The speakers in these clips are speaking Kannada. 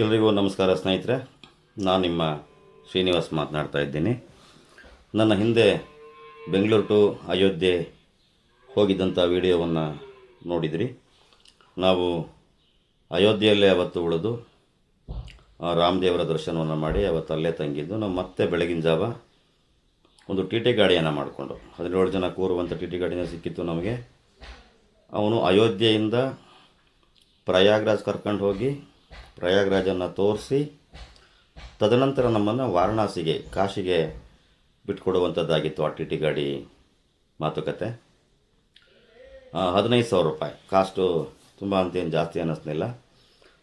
ಎಲ್ರಿಗೂ ನಮಸ್ಕಾರ ಸ್ನೇಹಿತರೆ. ನಾನು ನಿಮ್ಮ ಶ್ರೀನಿವಾಸ್ ಮಾತನಾಡ್ತಾ ಇದ್ದೀನಿ. ನನ್ನ ಹಿಂದೆ ಬೆಂಗಳೂರು ಟು ಅಯೋಧ್ಯೆ ಹೋಗಿದ್ದಂಥ ವಿಡಿಯೋವನ್ನು ನೋಡಿದ್ರಿ. ನಾವು ಅಯೋಧ್ಯೆಯಲ್ಲೇ ಅವತ್ತು ಉಳಿದು ರಾಮದೇವರ ದರ್ಶನವನ್ನು ಮಾಡಿ ಅವತ್ತು ಅಲ್ಲೇ ತಂಗಿದ್ದು, ನಾವು ಮತ್ತೆ ಬೆಳಗಿನ ಜಾವ ಒಂದು ಟಿ ಟಿ ಗಾಡಿಯನ್ನು ಮಾಡಿಕೊಂಡು, ಹದಿನೇಳು ಜನ ಕೂರುವಂಥ ಟಿ ಟಿ ಗಾಡಿನ ಸಿಕ್ಕಿತ್ತು ನಮಗೆ. ಅವನು ಅಯೋಧ್ಯೆಯಿಂದ ಪ್ರಯಾಗ್ರಾಜ್ ಕರ್ಕೊಂಡು ಹೋಗಿ ಪ್ರಯಾಗ್ರಾಜನ್ನು ತೋರಿಸಿ, ತದನಂತರ ನಮ್ಮನ್ನು ವಾರಣಾಸಿಗೆ, ಕಾಶಿಗೆ ಬಿಟ್ಕೊಡುವಂಥದ್ದಾಗಿತ್ತು ಆ ಟಿ ಟಿ ಗಾಡಿ ಮಾತುಕತೆ ಹದಿನೈದು ಸಾವಿರ ರೂಪಾಯಿ. ಕಾಸ್ಟು ತುಂಬ ಅಂತೇನು ಜಾಸ್ತಿ ಅನ್ನಿಸ್ಲಿಲ್ಲ.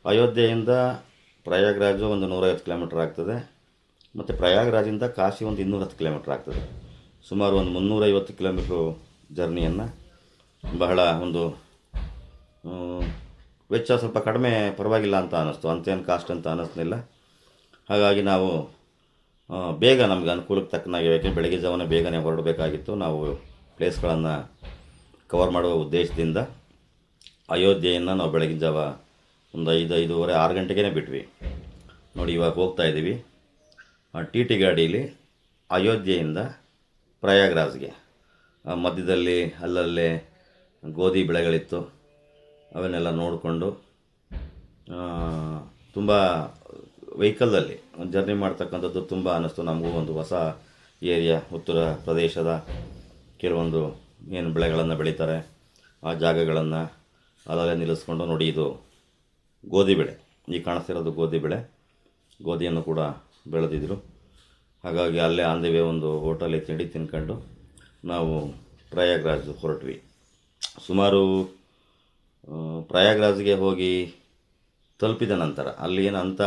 ಅಯೋಧ್ಯೆಯಿಂದ ಪ್ರಯಾಗ್ರಾಜು ಒಂದು ನೂರೈವತ್ತು ಕಿಲೋಮೀಟ್ರ್ ಆಗ್ತದೆ. ಮತ್ತು ಪ್ರಯಾಗ್ರಾಜಿಂದ ಕಾಶಿ ಒಂದು ಇನ್ನೂರ ಹತ್ತು ಕಿಲೋಮೀಟ್ರ್ ಆಗ್ತದೆ. ಸುಮಾರು ಒಂದು ಮುನ್ನೂರೈವತ್ತು ಕಿಲೋಮೀಟ್ರು ಜರ್ನಿಯನ್ನು ಬಹಳ ಒಂದು ವೆಚ್ಚ ಸ್ವಲ್ಪ ಕಡಿಮೆ ಪರವಾಗಿಲ್ಲ ಅಂತ ಅನ್ನಿಸ್ತು. ಅಂತೇನು ಕಾಸ್ಟ್ ಅಂತ ಅನ್ನಿಸ್ಲಿಲ್ಲ. ಹಾಗಾಗಿ ನಾವು ಬೇಗ ನಮಗೆ ಅನುಕೂಲಕ್ಕೆ ತಕ್ಕನಾಗಿ ಯಾಕೆ ಬೆಳಗ್ಗೆ ಜಾವನ ಬೇಗನೆ ಹೊರಡಬೇಕಾಗಿತ್ತು. ನಾವು ಪ್ಲೇಸ್ಗಳನ್ನು ಕವರ್ ಮಾಡುವ ಉದ್ದೇಶದಿಂದ ಅಯೋಧ್ಯೆಯನ್ನು ನಾವು ಬೆಳಗಿನ ಜಾವ ಒಂದು ಐದು, ಐದೂವರೆ, ಆರು ಗಂಟೆಗೇ ಬಿಟ್ವಿ. ನೋಡಿ, ಇವಾಗ ಹೋಗ್ತಾ ಇದ್ದೀವಿ ಟಿ ಟಿ ಗಾಡೀಲಿ ಅಯೋಧ್ಯೆಯಿಂದ ಪ್ರಯಾಗ್ರಾಜ್ಗೆ. ಮಧ್ಯದಲ್ಲಿ, ಅಲ್ಲಲ್ಲೇ ಗೋಧಿ ಬೆಳೆಗಳಿತ್ತು. ಅವನ್ನೆಲ್ಲ ನೋಡಿಕೊಂಡು ತುಂಬ ವೆಹಿಕಲಲ್ಲಿ ಜರ್ನಿ ಮಾಡ್ತಕ್ಕಂಥದ್ದು ತುಂಬ ಅನ್ನಿಸ್ತು. ನಮಗೂ ಒಂದು ಹೊಸ ಏರಿಯಾ, ಉತ್ತರ ಪ್ರದೇಶದ ಕೆಲವೊಂದು ಏನು ಬೆಳೆಗಳನ್ನು ಬೆಳೀತಾರೆ. ಆ ಜಾಗಗಳನ್ನು ಅಲ್ಲಲ್ಲೇ ನಿಲ್ಲಿಸ್ಕೊಂಡು ನೋಡಿ, ಇದು ಗೋಧಿ ಬೆಳೆ. ಈ ಕಾಣಿಸ್ತಿರೋದು ಗೋಧಿ ಬೆಳೆ. ಗೋಧಿಯನ್ನು ಕೂಡ ಬೆಳೆದಿದ್ರು. ಹಾಗಾಗಿ ಅಲ್ಲೇ ಆನ್ ದಿ ವೇ ಒಂದು ಹೋಟೆಲಿಗೆ ತಿಂಡಿ ತಿನ್ಕೊಂಡು ನಾವು ಪ್ರಯಾಗ್ರಾಜ್ ಹೊರಟ್ವಿ. ಸುಮಾರು ಪ್ರಯಾಗ್ರಾಜ್ಗೆ ಹೋಗಿ ತಲುಪಿದ ನಂತರ ಅಲ್ಲಿ ಏನಂತ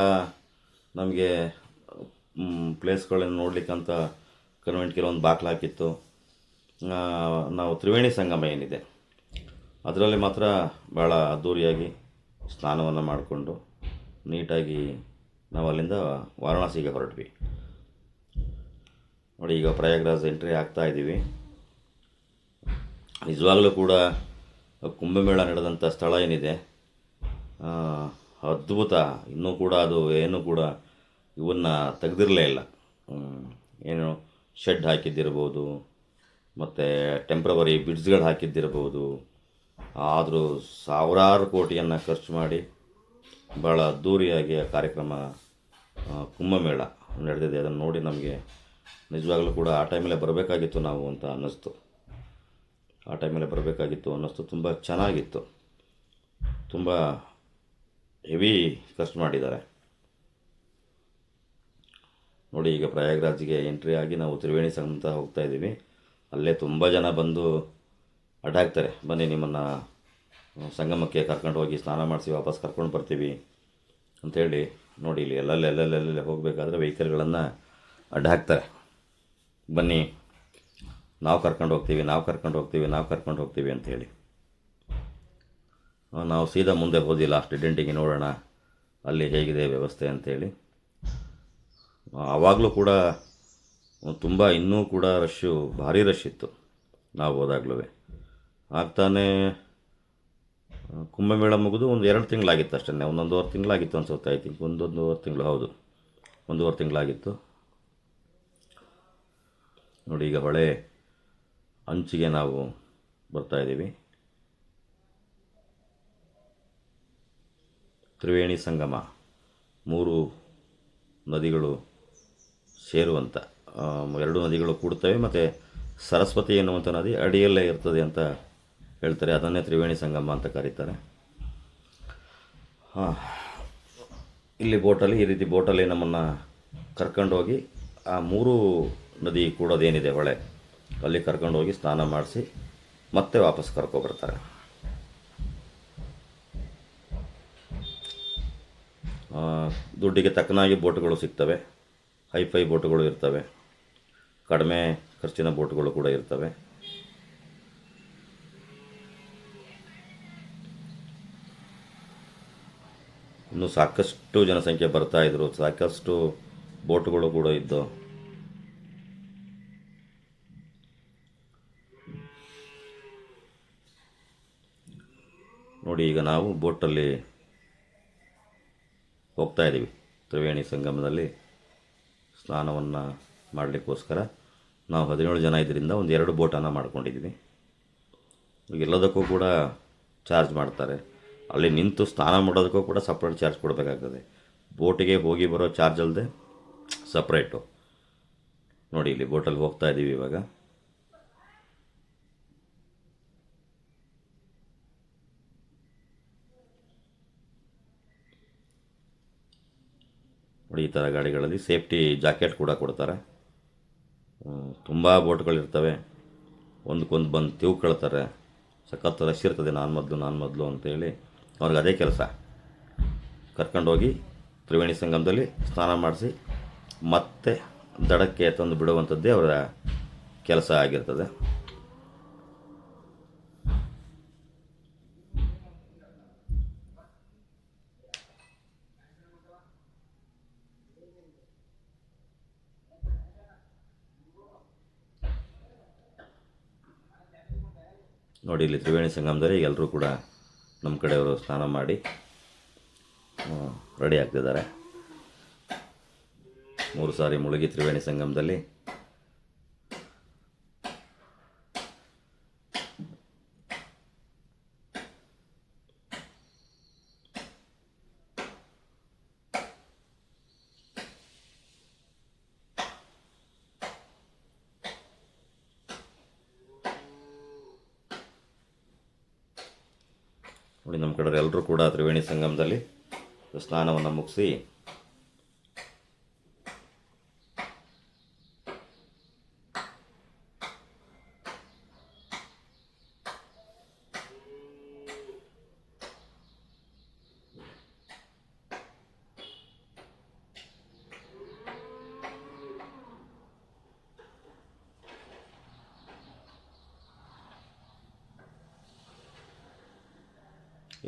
ನಮಗೆ ಪ್ಲೇಸ್ಗಳನ್ನು ನೋಡಲಿಕ್ಕಂತ ಕನ್ವೆಂಟ್ ಕೆಲವೊಂದು ಬಾಕ್ಲು ಹಾಕಿತ್ತು. ನಾವು ತ್ರಿವೇಣಿ ಸಂಗಮ ಏನಿದೆ, ಅದರಲ್ಲಿ ಮಾತ್ರ ಭಾಳ ಅದ್ಧೂರಿಯಾಗಿ ಸ್ನಾನವನ್ನು ಮಾಡಿಕೊಂಡು ನೀಟಾಗಿ ನಾವು ಅಲ್ಲಿಂದ ವಾರಣಾಸಿಗೆ ಹೊರಟ್ವಿ. ನೋಡಿ, ಈಗ ಪ್ರಯಾಗ್ರಾಜ್ ಎಂಟ್ರಿ ಆಗ್ತಾ ಇದ್ದೀವಿ ನಿಜವಾಗಲೂ ಕೂಡ ಕುಂಭಮೇಳ ನಡೆದಂಥ ಸ್ಥಳ ಏನಿದೆ ಅದ್ಭುತ. ಇನ್ನೂ ಕೂಡ ಅದು ಏನೂ ಕೂಡ ಇವನ್ನ ತೆಗೆದಿರಲೇ ಇಲ್ಲ. ಏನು ಶೆಡ್ ಹಾಕಿದ್ದಿರ್ಬೋದು, ಮತ್ತು ಟೆಂಪ್ರವರಿ ಬಿಡ್ಸ್ಗಳು ಹಾಕಿದ್ದಿರ್ಬೋದು, ಆದರೂ ಸಾವಿರಾರು ಕೋಟಿಯನ್ನು ಖರ್ಚು ಮಾಡಿ ಭಾಳ ಅದ್ಧೂರಿಯಾಗಿ ಆ ಕಾರ್ಯಕ್ರಮ ಕುಂಭಮೇಳ ನಡೆದಿದೆ. ಅದನ್ನು ನೋಡಿ ನಮಗೆ ನಿಜವಾಗಲೂ ಕೂಡ ಆ ಟೈಮಲ್ಲೇ ಬರಬೇಕಾಗಿತ್ತು ನಾವು ಅಂತ ಅನ್ನಿಸ್ತು. ಆ ಟೈಮಲ್ಲೇ ಬರಬೇಕಾಗಿತ್ತು ಅನ್ನಿಸ್ತು ತುಂಬ ಚೆನ್ನಾಗಿತ್ತು. ತುಂಬ ಹೆವಿ ಖರ್ಚು ಮಾಡಿದ್ದಾರೆ. ನೋಡಿ, ಈಗ ಪ್ರಯಾಗ್ರಾಜ್ಗೆ ಎಂಟ್ರಿ ಆಗಿ ನಾವು ತ್ರಿವೇಣಿ ಸಂಗಮ ಹೋಗ್ತಾ ಇದ್ದೀವಿ. ಅಲ್ಲೇ ತುಂಬ ಜನ ಬಂದು ಅಡ್ಡಾಕ್ತಾರೆ ಬನ್ನಿ, ನಿಮ್ಮನ್ನು ಸಂಗಮಕ್ಕೆ ಕರ್ಕೊಂಡು ಹೋಗಿ ಸ್ನಾನ ಮಾಡಿಸಿ ವಾಪಸ್ ಕರ್ಕೊಂಡು ಬರ್ತೀವಿ ಅಂಥೇಳಿ ನೋಡಿ, ಇಲ್ಲಿ ಎಲ್ಲೆಲ್ಲ ಎಲ್ಲೆಲ್ಲೆಲ್ಲ ಹೋಗಬೇಕಾದ್ರೆ ವೆಹಿಕಲ್ಗಳನ್ನು ಅಡ್ಡ ಹಾಕ್ತಾರೆ ಬನ್ನಿ. ನಾವು ಕರ್ಕೊಂಡು ಹೋಗ್ತೀವಿ, ನಾವು ಕರ್ಕೊಂಡು ಹೋಗ್ತೀವಿ, ನಾವು ಕರ್ಕೊಂಡು ಹೋಗ್ತೀವಿ ಅಂತ ಹೇಳಿ. ನಾವು ಸೀದಾ ಮುಂದೆ ಹೋದಿ ಲಾಸ್ಟ್ ಡೆಂಟಿಗೆ ನೋಡೋಣ, ಅಲ್ಲಿ ಹೇಗಿದೆ ವ್ಯವಸ್ಥೆ ಅಂಥೇಳಿ ಆವಾಗಲೂ ಕೂಡ ತುಂಬ ಇನ್ನೂ ಕೂಡ ರಶ್ಶು ಭಾರಿ ರಶ್ ಇತ್ತು ನಾವು ಹೋದಾಗ್ಲೂ ಆಗ್ತಾನೆ ಕುಂಭಮೇಳ ಮುಗಿದು ಒಂದು ಎರಡು ತಿಂಗಳಾಗಿತ್ತು ಅಷ್ಟೇ ಒಂದೊಂದುವರೆ ತಿಂಗಳಾಗಿತ್ತು ಅನ್ಸುತ್ತೆ ಐ ತಿಂಕ್ ಒಂದೊಂದುವರೆ ತಿಂಗಳು, ಹೌದು. ಒಂದೂವರೆ ತಿಂಗಳಾಗಿತ್ತು. ನೋಡಿ ಈಗ ಹೊಳೆ ಅಂಚಿಗೆ ನಾವು ಬರ್ತಾ ಇದ್ದೀವಿ. ತ್ರಿವೇಣಿ ಸಂಗಮ, ಮೂರು ನದಿಗಳು ಸೇರುವಂಥ ಎರಡು ನದಿಗಳು ಕೂಡ್ತವೆ ಮತ್ತು ಸರಸ್ವತಿ ಎನ್ನುವಂಥ ನದಿ ಅಡಿಯಲ್ಲೇ ಇರ್ತದೆ ಅಂತ ಹೇಳ್ತಾರೆ. ಅದನ್ನೇ ತ್ರಿವೇಣಿ ಸಂಗಮ ಅಂತ ಕರೀತಾರೆ. ಹಾಂ, ಇಲ್ಲಿ ಬೋಟಲ್ಲಿ ಈ ರೀತಿ ಬೋಟಲ್ಲಿ ನಮ್ಮನ್ನು ಕರ್ಕೊಂಡೋಗಿ ಆ ಮೂರು ನದಿ ಕೂಡೋದೇನಿದೆ ಹೊಳೆ ಅಲ್ಲಿ ಕರ್ಕೊಂಡೋಗಿ ಸ್ನಾನ ಮಾಡಿಸಿ ಮತ್ತೆ ವಾಪಸ್ ಕರ್ಕೊಬರ್ತಾರೆ ದುಡ್ಡಿಗೆ ತಕ್ಕನಾಗಿ ಬೋಟ್ಗಳು ಸಿಗ್ತವೆ. ಹೈಫೈ ಬೋಟ್ಗಳು ಇರ್ತವೆ. ಕಡಿಮೆ ಖರ್ಚಿನ ಬೋಟ್ಗಳು ಕೂಡ ಇರ್ತವೆ. ಇನ್ನು ಸಾಕಷ್ಟು ಜನಸಂಖ್ಯೆ ಬರ್ತಾ ಸಾಕಷ್ಟು ಬೋಟ್ಗಳು ಕೂಡ ಇದ್ದು ನೋಡಿ, ಈಗ ನಾವು ಬೋಟಲ್ಲಿ ಹೋಗ್ತಾ ಇದ್ದೀವಿ. ತ್ರಿವೇಣಿ ಸಂಗಮದಲ್ಲಿ ಸ್ನಾನವನ್ನು ಮಾಡಲಿಕ್ಕೋಸ್ಕರ ನಾವು ಹದಿನೇಳು ಜನ ಇದರಿಂದ ಒಂದು ಎರಡು ಬೋಟನ್ನು ಮಾಡ್ಕೊಂಡಿದ್ದೀವಿ. ಎಲ್ಲದಕ್ಕೂ ಕೂಡ ಚಾರ್ಜ್ ಮಾಡ್ತಾರೆ. ಅಲ್ಲಿ ನಿಂತು ಸ್ನಾನ ಮಾಡೋದಕ್ಕೂ ಕೂಡ ಸಪ್ರೇಟ್ ಚಾರ್ಜ್ ಕೊಡಬೇಕಾಗ್ತದೆ. ಬೋಟಿಗೆ ಹೋಗಿ ಬರೋ ಚಾರ್ಜ್ ಅಲ್ಲದೆ ಸಪ್ರೇಟು. ನೋಡಿ, ಇಲ್ಲಿ ಬೋಟಲ್ಲಿ ಹೋಗ್ತಾ ಇದ್ದೀವಿ ಇವಾಗ. ನೋಡಿ ಈ ಥರ ಗಾಡಿಗಳಲ್ಲಿ. ಸೇಫ್ಟಿ ಜಾಕೆಟ್ ಕೂಡ ಕೊಡ್ತಾರೆ. ತುಂಬ ಬೋಟ್ಗಳಿರ್ತವೆ ಒಂದಕ್ಕೊಂದು ಬಂದು ತಿವ್ಕೊಳ್ತಾರೆ ಸಖತ್ ರಶ್ ಇರ್ತದೆ, ನಾನು ಮೊದಲು ನಾನು ಮೊದಲು ಅಂತೇಳಿ ಅವ್ರಿಗೆ ಅದೇ ಕೆಲಸ. ಕರ್ಕೊಂಡೋಗಿ ತ್ರಿವೇಣಿ ಸಂಗಮದಲ್ಲಿ ಸ್ನಾನ ಮಾಡಿಸಿ ಮತ್ತೆ ದಡಕ್ಕೆ ತಂದು ಬಿಡುವಂಥದ್ದೇ ಅವರ ಕೆಲಸ ಆಗಿರ್ತದೆ. ನೋಡಿ ಇಲ್ಲಿ ತ್ರಿವೇಣಿ ಸಂಗಮದಲ್ಲಿ ಎಲ್ಲರೂ ಕೂಡ ನಮ್ಮ ಕಡೆಯವರು ಸ್ನಾನ ಮಾಡಿ ರೆಡಿ ಆಗ್ತಿದ್ದಾರೆ. ಮೂರು ಸಾರಿ ಮುಳುಗಿ ತ್ರಿವೇಣಿ ಸಂಗಮದಲ್ಲಿ ನೋಡಿ ನಮ್ಮ ಕಡೆ ಎಲ್ಲರೂ ಕೂಡ ತ್ರಿವೇಣಿ ಸಂಗಮದಲ್ಲಿ ಸ್ನಾನವನ್ನು ಮುಗಿಸಿ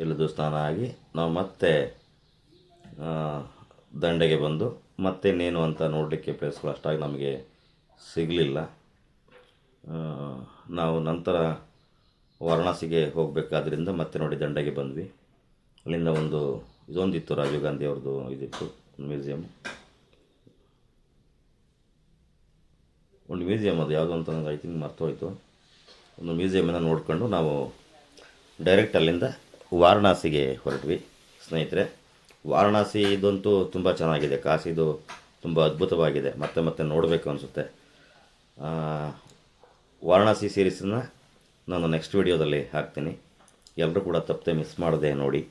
ಇಳಿದು ಸ್ನಾನ ಆಗಿ ನಾವು ಮತ್ತೆ ದಂಡೆಗೆ ಬಂದು ಮತ್ತೇನೇನು ಅಂತ ನೋಡಲಿಕ್ಕೆ ಪ್ಲೇಸ್ಗಳು ಅಷ್ಟಾಗಿ ನಮಗೆ ಸಿಗಲಿಲ್ಲ. ನಾವು ನಂತರ ವಾರಣಾಸಿಗೆ ಹೋಗಬೇಕಾದ್ರಿಂದ ಮತ್ತೆ ನೋಡಿ ದಂಡೆಗೆ ಬಂದ್ವಿ. ಅಲ್ಲಿಂದ ಒಂದು, ಇದೊಂದಿತ್ತು ರಾಜೀವ್ ಗಾಂಧಿ ಅವ್ರದ್ದು ಇದಿತ್ತು ಮ್ಯೂಸಿಯಮ್ ಒಂದು ಮ್ಯೂಸಿಯಮ್ ಅದು, ಯಾವುದು ಅಂತ ನನಗೆ ಐ ಥಿಂಕ್ ಮರ್ತೋಯ್ತು. ಒಂದು ಮ್ಯೂಸಿಯಮನ್ನು ನೋಡ್ಕೊಂಡು ನಾವು ಡೈರೆಕ್ಟ್ ಅಲ್ಲಿಂದ ವಾರಣಾಸಿಗೆ ಹೊರಟ್ವಿ. ಸ್ನೇಹಿತರೆ, ವಾರಣಾಸಿ ಇದಂತೂ ತುಂಬ ಚೆನ್ನಾಗಿದೆ. ಕಾಶಿದು ತುಂಬ ಅದ್ಭುತವಾಗಿದೆ. ಮತ್ತೆ ಮತ್ತೆ ನೋಡಬೇಕು ಅನಿಸುತ್ತೆ. ವಾರಣಾಸಿ ಸೀರೀಸನ್ನು ನಾನು ನೆಕ್ಸ್ಟ್ ವಿಡಿಯೋದಲ್ಲಿ ಹಾಕ್ತೀನಿ. ಎಲ್ಲರೂ ಕೂಡ ತಪ್ಪದೆ ಮಿಸ್ ಮಾಡದೆ ನೋಡಿ.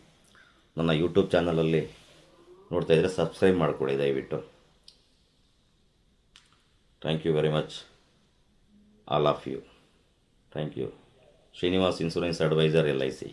ನನ್ನ ಯೂಟ್ಯೂಬ್ ಚಾನಲಲ್ಲಿ ನೋಡ್ತಾ ಇದ್ದರೆ ಸಬ್ಸ್ಕ್ರೈಬ್ ಮಾಡಿಕೊಡಿ ದಯವಿಟ್ಟು. Thank you very much all of you thank you Srinivas insurance adviser L I C